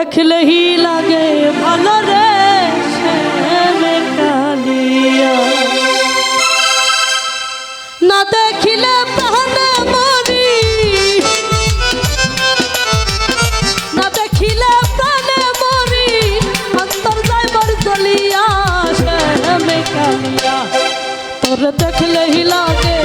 দেখলেই লাগে ভালো রে কালিয়া না দেখিলে প্রাণে মরি না দেখিলে প্রাণে মরি অন্তর যাইবার জ্বলিয়া শ্যামে কালিয়া তোর লাগে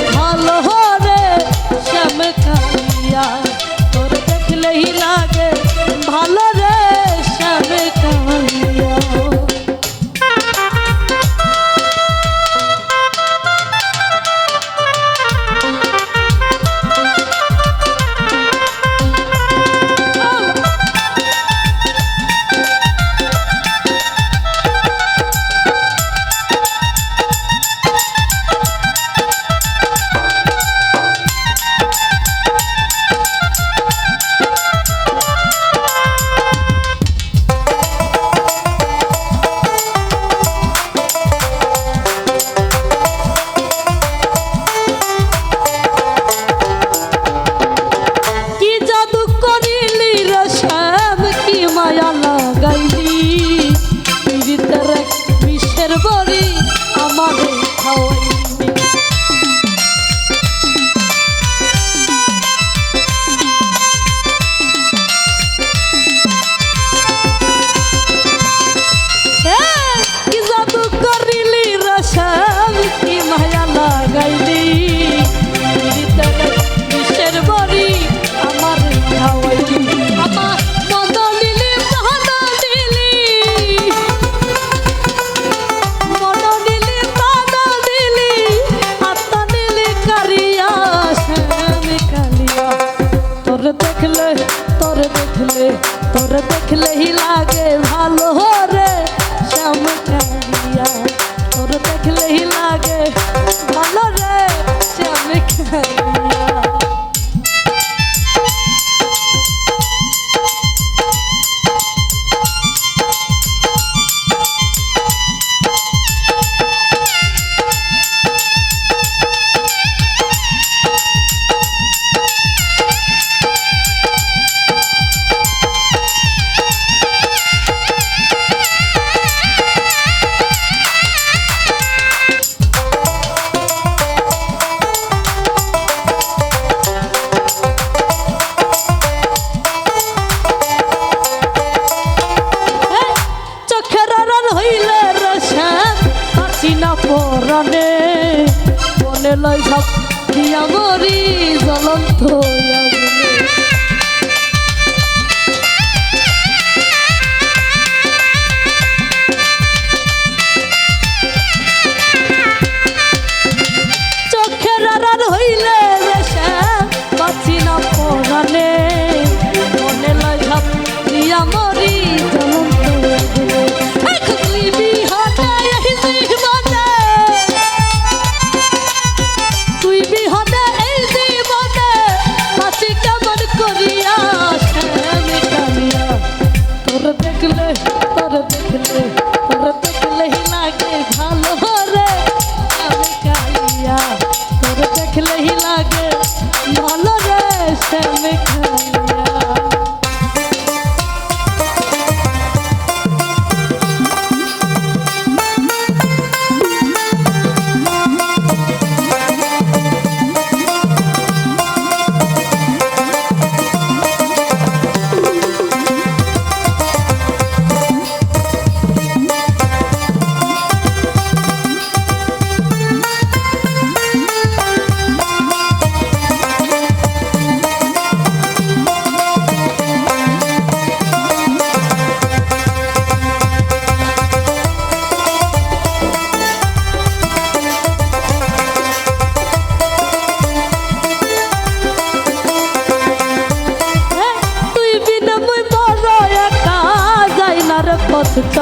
দেখলে, তোর দেখলেই লাগে ভালো রে, শ্যাম কালিয়া তোর দেখলেই লাগে ভালো রে, শ্যাম কালিয়া পরানে মনে লয় সব দিয়া মরি জ্বলন্ত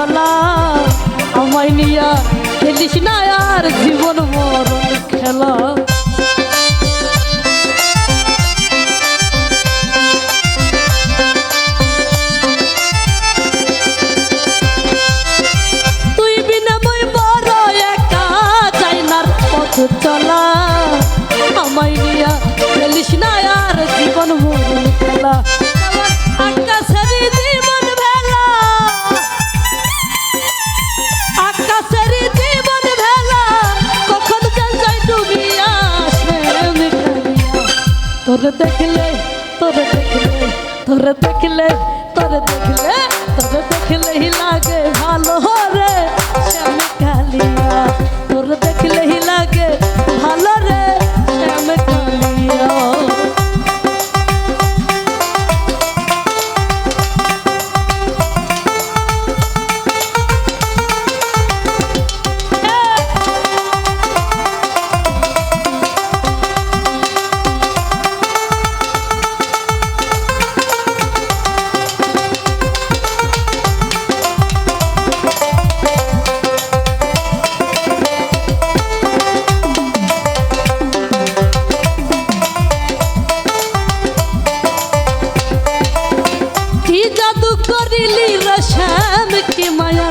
চলা আমায় নিয়া খেলিস না আর জীবন মরণ খেলা। তুই বিনা মুই বড় একা যাই না পথ চলা, আমায় নিয়া খেলিস না আর জীবন মরণ তোর দেখলে তোর দেখলে তোর দেখলে তোর দেখলে তোর দেখলেই লাগে ভালো রে। Miami.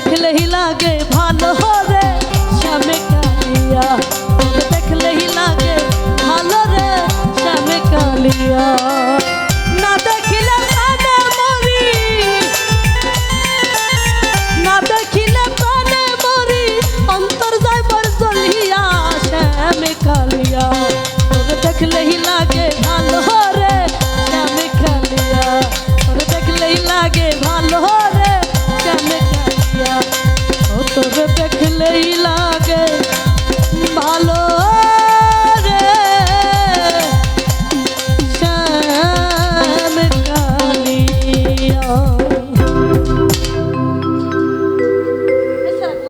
देखले ही लागे भान हो रे। श्याम कालिया तोके देखले ही लागे भान रे। श्याम कालिया। Lady.